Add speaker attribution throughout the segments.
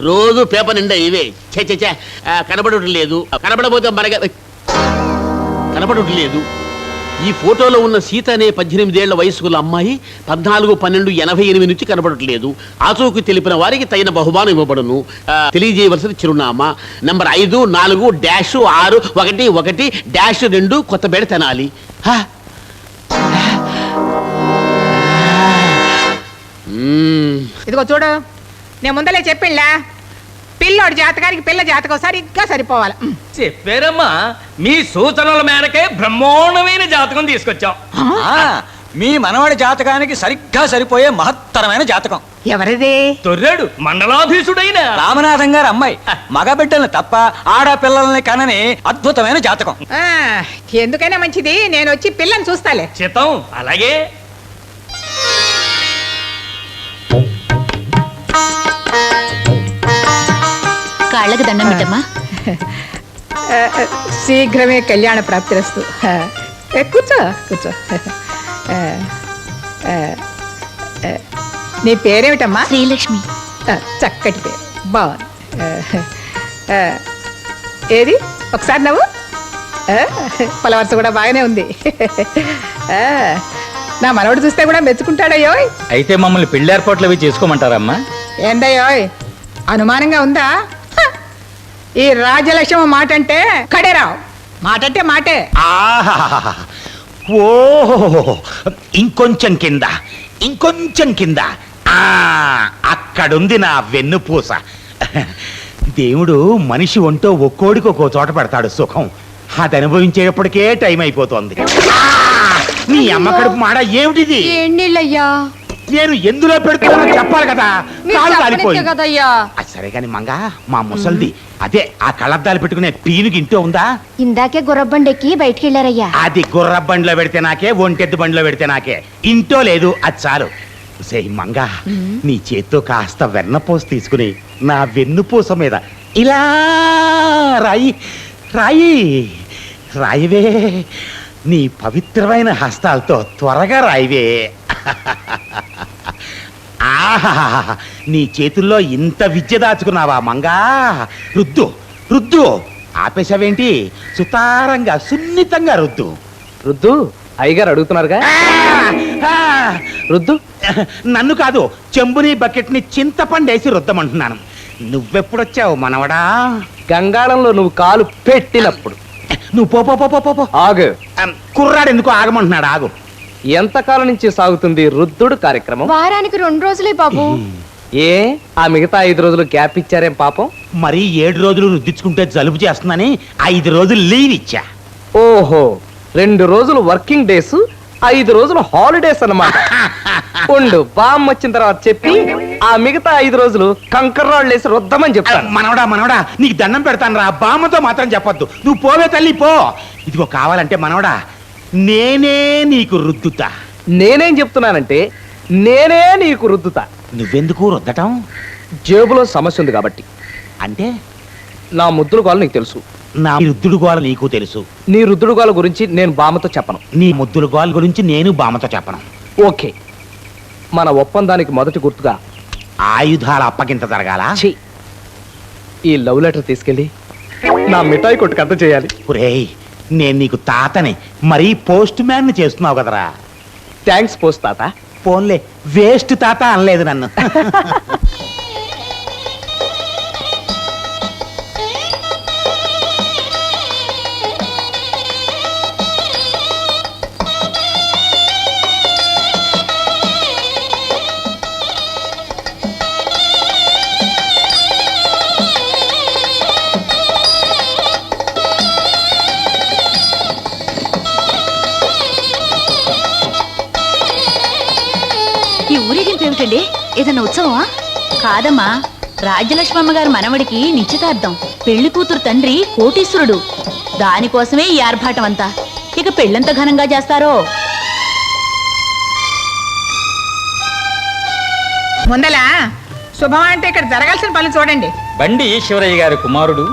Speaker 1: రోజు పేపర్ నిండా ఇవే. చే చే కనబడటం లేదు. కనబడబోతే మనగా కనబడటం లేదు. ఈ ఫోటోలో ఉన్న సీత అనే పద్దెనిమిదేళ్ళ వయసుకుల అమ్మాయి పద్నాలుగు పన్నెండు ఎనభై ఎనిమిది నుంచి కనబడట్లేదు ఆచూకు తెలిపిన వారికి తగిన బహుమానం ఇవ్వబడును. తెలియజేయవలసిన చిరునామా. నంబర్ ఐదు నాలుగు డాష్ ఆరు ఒకటి ఒకటి డాష్ రెండు కొత్తపేట తెనాలి. హా.
Speaker 2: ఇదిగో చూడు. నేను ముందలే చెప్పిండ్లా పిల్లోడి జాతకానికి పిల్ల జాతకం సరిగ్గా సరిపోవాలి.
Speaker 3: చెప్పారమ్మా మీ సూచనల మేరకే బ్రహ్మోన్నమైన జాతకం తీసుకొచ్చాం.
Speaker 4: ఆ, మీ మనవడి జాతకానికి సరిగ్గా సరిపోయే మహత్తరమైన జాతకం.
Speaker 2: ఎవరిది?
Speaker 3: తొర్రాడు మండలాధీశుడైన.
Speaker 4: రామనాథం గారి అమ్మాయి. మగబిడ్డల్ని తప్ప ఆడపిల్లల్ని కనని అద్భుతమైన జాతకం.
Speaker 2: ఎందుకైనా మంచిది నేను వచ్చి పిల్లని చూస్తాలే.
Speaker 3: చిత్తం అలాగే.
Speaker 5: కాళ్ళకు దండం పెట్టమ్మా.
Speaker 2: శీఘ్రమే కళ్యాణ ప్రాప్తిరస్తు కూర్చో కూర్చో. నీ పేరేమిటమ్మా?
Speaker 5: శ్రీలక్ష్మి.
Speaker 2: చక్కటి పేరు. బాగుంది. ఏది? ఒకసారి నవ్వు. పలవరస కూడా బాగానే ఉంది. ఆ, నా మనవడు చూస్తే కూడా మెచ్చుకుంటాడయ్యోయ్
Speaker 6: అయితే మమ్మల్ని పెళ్ళి ఏర్పాట్లు అవి చేసుకోమంటారమ్మా.
Speaker 2: ఏందయ్యోయ్ అనుమానంగా ఉందా! ఈ రాజలక్ష్మి మాట అంటే కడేరావు. మాట అంటే మాటే.
Speaker 7: ఆహాహాహా. ఓ ఇంకొంచెం కింద ఇంకొంచెం కింద. ఆ అక్కడుంది నా వెన్నుపూస. దేవుడు మనిషి ఒంటో ఒక్కోడికి ఒక్కో చోట పెడతాడు సుఖం. అది అనుభవించేటప్పటికే టైం అయిపోతోంది. ఆ! నీ అమ్మ కడుపు మాడ ఏమిటిది?
Speaker 5: ఎన్నీళ్ళయ్యా
Speaker 7: నేను ఎందులో పెడుతున్నా చెప్పాలి కదా. కాలు కాలిపోయి
Speaker 5: కదయ్యా.
Speaker 7: అది సరే కాని మంగా మా ముసల్ది. అదే ఆ కళ్ళద్దాలు పెట్టుకునే పీనుకి ఇంటో ఉందా?
Speaker 5: ఇందాకే గుర్రబండెక్కి బయటికి వెళ్ళారయ్యా.
Speaker 7: అది గుర్ర బండిలో పెడితే నాకే ఒంటెద్దు బండిలో పెడితే నాకే. ఇంటో లేదు అది చాలు. సే మంగా నీ చేత్తో కాస్త వెన్నపూస తీసుకుని నా వెన్నుపూస మీద ఇలా రాయి రాయి రాయివే. నీ పవిత్రమైన హస్తాలతో త్వరగా రాయివే. ఆహా నీ చేతుల్లో ఇంత విద్య దాచుకున్నావా మంగా? రుద్దు రుద్దు. ఆపేశావేంటి? సుతారంగా సున్నితంగా రుద్దు.
Speaker 6: రుద్దు అయ్యగారు అడుగుతున్నారుగా?
Speaker 7: ఆ,
Speaker 6: రుద్దు.
Speaker 7: నన్ను కాదు చెంబుని బకెట్ని చింతపండేసి రుద్దమంటున్నాను. నువ్వెప్పుడొచ్చావు మనవడా?
Speaker 6: గంగాళంలో నువ్వు కాలు పెట్టినప్పుడు.
Speaker 7: నువ్వు పో పో పో పో, పో పో.
Speaker 6: ఆగు.
Speaker 7: కుర్రాడు ఎందుకు ఆగమంటున్నాడు? ఆగు.
Speaker 6: ఎంతకాలం నుంచి సాగుతుంది రుద్దుడు కార్యక్రమం?
Speaker 5: వారానికి రెండు రోజులే బాబు.
Speaker 6: ఏ? ఆ మిగతా ఐదు రోజులు గ్యాప్ ఇచ్చారేం పాపం?
Speaker 7: మరి ఏడు రోజులు రుద్దించుకుంటే జలుబు చేస్తుందని ఐదు రోజులు లీవ్ ఇచ్చా.
Speaker 6: ఓహో రెండు రోజులు వర్కింగ్ డేస్ ఐదు రోజులు హాలిడేస్ అన్నమాట. ఉండు బామ్ వచ్చిన తర్వాత చెప్పి ఆ మిగతా ఐదు రోజులు కంకర్ రాళ్ళు వేసి రుద్దమని
Speaker 7: ఆ,
Speaker 6: చెప్తాను
Speaker 7: మనవడా మనవడా నీకు దండం పెడతాను రా బామ్మతో మాత్రం చెప్పొద్దు. నువ్వు పోవే తల్లి పో. ఇదిగో కావాలంటే మనవడా నేనే నీకు రుద్దుతా.
Speaker 6: నేనేం చెప్తున్నానంటే నేనే నీకు రుద్దుతా.
Speaker 7: నువ్వెందుకు రుద్దటం?
Speaker 6: జేబులో సమస్య ఉంది కాబట్టి.
Speaker 7: అంటే?
Speaker 6: నా ముద్దుల గోల నీకు తెలుసు.
Speaker 7: నా రుద్దుడు గోల నీకు తెలుసు.
Speaker 6: నీ రుద్దుడు గోల గురించి నేను బామ్మతో చెప్పను.
Speaker 7: నీ ముద్దుల గోల గురించి నేను బామ్మతో చెప్పను.
Speaker 6: ఓకే. మన ఒప్పందానికి మొదటి గుర్తుగా
Speaker 7: ఆయుధాల అప్పగింత జరగాల?
Speaker 6: ఛీ. ఈ లవ్ లెటర్ తీసుకెళ్ళి నా మిఠాయి కొట్టుకు అంత చేయాలి.
Speaker 7: ఒరేయ్ నేను నీకు తాతని మరీ పోస్ట్ మ్యాన్ చేస్తున్నావు కదరా.
Speaker 6: థ్యాంక్స్ పోస్ట్ తాత.
Speaker 7: ఫోన్లే వేస్ట్ తాత అనలేదు నన్ను.
Speaker 5: ఊరేగింపు ఏమిటండి ఏదైనా ఉత్సవమా? కాదమ్మా రాజ్యలక్ష్మి అమ్మగారు మనవడికి నిశ్చితార్థం. పెళ్ళి కూతురు తండ్రి కోటీశ్వరుడు. దానికోసమే ఈ ఆర్భాటం అంతా ఇక పెళ్ళెంత ఘనంగా చేస్తారో?
Speaker 2: ముందల శుభం అంటే ఇక్కడ జరగాల్సిన పనులు చూడండి.
Speaker 3: బండి ఈశ్వరయ్య గారి కుమారుడు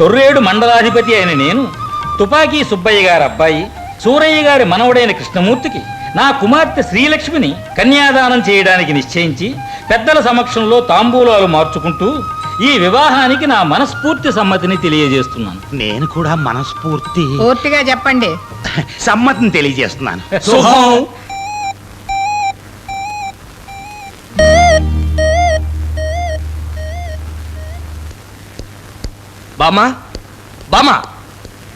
Speaker 3: తొర్రేడు మండలాధిపతి అయిన నేను తుపాకీ సుబ్బయ్య గారి అబ్బాయి సూరయ్య గారి మనవడైన కృష్ణమూర్తికి నా కుమార్తె శ్రీలక్ష్మిని కన్యాదానం చేయడానికి నిశ్చయించి పెద్దల సమక్షంలో తాంబూలాలు మార్చుకుంటూ ఈ వివాహానికి నా మనస్ఫూర్తి సమ్మతిని తెలియజేస్తున్నాను.
Speaker 7: నేను కూడా మనస్ఫూర్తి.
Speaker 2: పూర్తిగా చెప్పండి.
Speaker 7: సమ్మతిని తెలియజేస్తున్నాను.
Speaker 3: శుభం.
Speaker 6: బామ్మా బామ్మా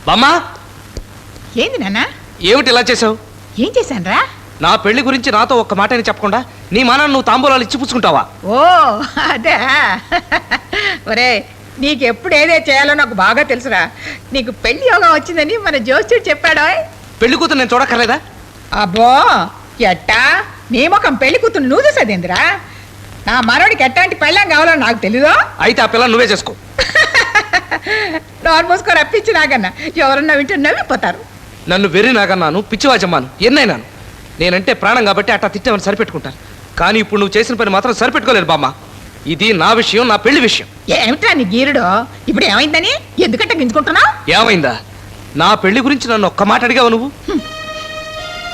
Speaker 6: బామ్మా.
Speaker 2: ఏంది నాన్న?
Speaker 6: ఏమిటి ఇలా చేసావు
Speaker 2: ఏం చేశానురా?
Speaker 6: నా పెళ్ళి గురించి నాతో ఒక్క మాట అని చెప్పకుండా నీ మానాన్ని నువ్వు తాంబూలాలు ఇచ్చి పుచ్చుకుంటావా?
Speaker 2: ఓ అదే. ఒరే నీకు ఎప్పుడు ఏదే చేయాలో నాకు బాగా తెలుసురా. నీకు పెళ్ళి యోగం వచ్చిందని మన జోస్యుడు చెప్పాడో.
Speaker 6: పెళ్ళి కూతురు నేను చూడక్కర్లేదా?
Speaker 2: అబ్బో ఎట్టా? నీ ముఖం పెళ్ళి కూతురు నువ్వు చూసేదేందిరా? నా మనవడికి ఎట్టాంటి పెళ్ళం కావాలో నాకు తెలీదో?
Speaker 6: అయితే ఆ పిల్ల నువ్వే చేసుకో.
Speaker 2: నోరు మూసుకొని రప్పించి నాకన్నా ఎవరన్నా వింటే నవ్విపోతారు.
Speaker 6: నన్ను వెర్రి నాగన్నాను పిచ్చివాజమ్మాను ఎన్నైనాను. నేనంటే ప్రాణం కాబట్టి అట్టా తిట్టామని సరిపెట్టుకుంటాను. కానీ ఇప్పుడు నువ్వు చేసిన పని మాత్రం సరిపెట్టుకోలేదు బామ్మ. ఇది నా విషయం నా పెళ్ళి విషయం.
Speaker 2: ఏమిట్రా నీ గీరుడు? ఇప్పుడు ఏమైందని? ఎందుకంటే గింజుకుంటున్నావు?
Speaker 6: ఏమైందా? నా పెళ్ళి గురించి నన్ను ఒక్క మాట అడిగావు నువ్వు?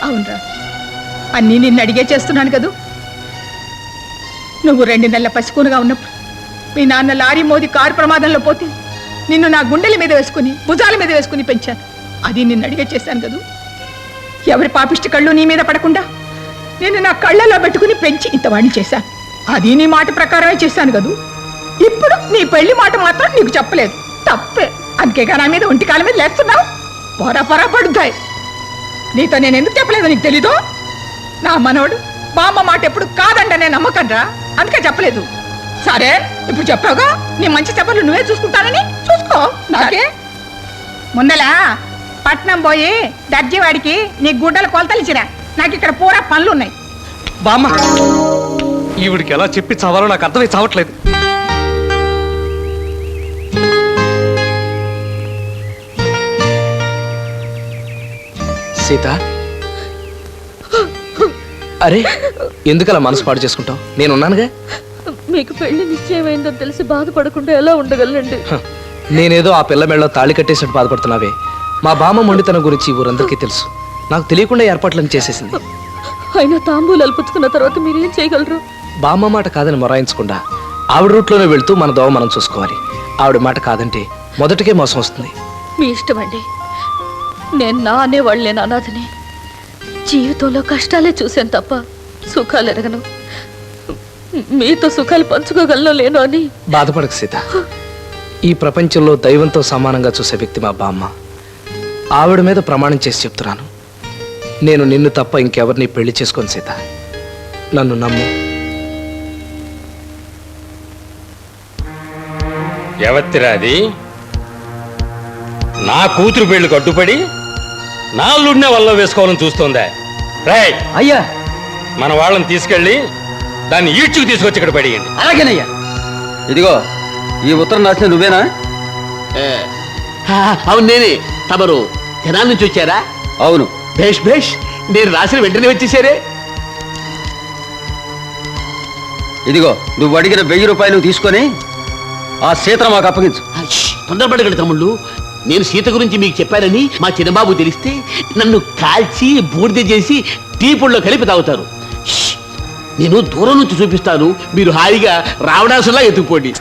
Speaker 2: అవునరా. అన్నీ నిన్ను అడిగే చేస్తున్నాను కదూ. నువ్వు రెండు నెలల పసికూనుగా ఉన్నప్పుడు మీ నాన్న లారీ మోది కారు ప్రమాదంలో పోతే నిన్ను నా గుండెల మీద వేసుకుని భుజాల మీద వేసుకుని పెంచాను. అది నిన్ను అడిగే చేశాను కదూ? ఎవరి పాపిష్టి కళ్ళు నీ మీద పడకుండా నేను నా కళ్ళలో పెట్టుకుని పెంచి ఇంతవాడిని చేశాను అది నీ మాట ప్రకారమే చేశాను కదూ? ఇప్పుడు నీ పెళ్ళి మాట మాత్రం నీకు చెప్పలేదు. తప్పే. అందుకేగా నా మీద ఒంటి కాలం మీద లేస్తున్నావు? పొర పొర పడుతాయి నీతో నేను ఎందుకు చెప్పలేదు నీకు తెలీదు? నా మనవడు బామ్మ మాట ఎప్పుడు కాదండనే నమ్మకండ్రా అందుకే చెప్పలేదు. సరే ఇప్పుడు చెప్పావుగా? నీ మంచి చెప్పలు నువ్వే చూసుకుంటానని? చూసుకో. నాకే. ముందలా. పట్నం పోయి దర్జీవాడికి నీ గుడ్డలు కొలతలు నాకు ఇక్కడ పూరా పనులు ఉన్నాయి
Speaker 6: బామ్మ. ఈవిడికి ఎలా చెప్పి చావాలో నాకు అర్థమై చావట్లేదు. సీత. అరే ఎందుకలా మనసు పాడు చేసుకుంటావు? నేనున్నానుగా?
Speaker 8: మీకు పెళ్ళి నిశ్చయమైందని తెలిసి బాధపడకుండా ఎలా ఉండగలండి
Speaker 6: నేనేదో ఆ పిల్ల మెళ్ళలో తాళి కట్టేసినట్టు బాధపడుతున్నావే. మా బామ్మ మొండితనం గురించి ఊరందరికీ తెలుసు. నాకు తెలియకుండా ఏర్పాట్లను చేసేసింది.
Speaker 8: అయినా తాంబూలాలు పుచ్చుకున్న తర్వాత మీరేం చేయగలరు?
Speaker 6: బామ్మ మాట కాదని మొరాయించకుండా ఆవిడ రూట్లోనే వెళ్తూ మన దోవ మనం చూసుకోవాలి. ఆవిడ మాట కాదంటే మొదటికే మోసం వస్తుంది.
Speaker 8: మీ ఇష్టమండి నేను నా అనేవాళ్ళు నేను అనాథని. జీవితంలో కష్టాలే చూశాను తప్ప సుఖాలు ఎరగను. మీతో సుఖాలు పంచుకోగలను లేను అని.
Speaker 6: బాధపడకు సీత. ఈ ప్రపంచంలో దైవంతో సమానంగా చూసే వ్యక్తి మా బామ్మ. ఆవిడ మీద ప్రమాణం చేసి చెప్తున్నాను. నేను నిన్ను తప్ప ఇంకెవరిని పెళ్ళి చేసుకోను సీత. నన్ను నమ్ము.
Speaker 3: ఎవత్తిరాది నా కూతురు పెళ్ళికి అడ్డుపడి నా అల్లుడినే వల్ల వేసుకోవాలని చూస్తోందా? రేయ్!
Speaker 4: అయ్యా!
Speaker 3: మన వాళ్ళని తీసుకెళ్ళి దాన్ని ఈడ్చుకు తీసుకొచ్చి ఇక్కడ పడేయండి.
Speaker 4: అలాగేనయ్యా! ఇదిగో ఈ ఉత్తరం రాసిన నువ్వేనా?
Speaker 1: అవును నేనే. తమరు జనాల నుంచి వచ్చారా
Speaker 4: అవును.
Speaker 1: భేష్ భేష్ నేను రాసిన వెంటనే వచ్చేసారే?
Speaker 4: ఇదిగో నువ్వు అడిగిన వెయ్యి రూపాయలు తీసుకొని ఆ సీతను మాకు అప్పగించు.
Speaker 1: తొందరపడగండి తమ్ముళ్ళు. నేను సీత గురించి మీకు చెప్పానని మా చిన్నబాబు తెలిస్తే నన్ను కాల్చి బూడిద చేసి టీ పొడిలో కలిపి తాగుతారు. నేను దూరం నుంచి చూపిస్తాను. మీరు హాయిగా రావడాసులా ఎత్తుకుపోండి.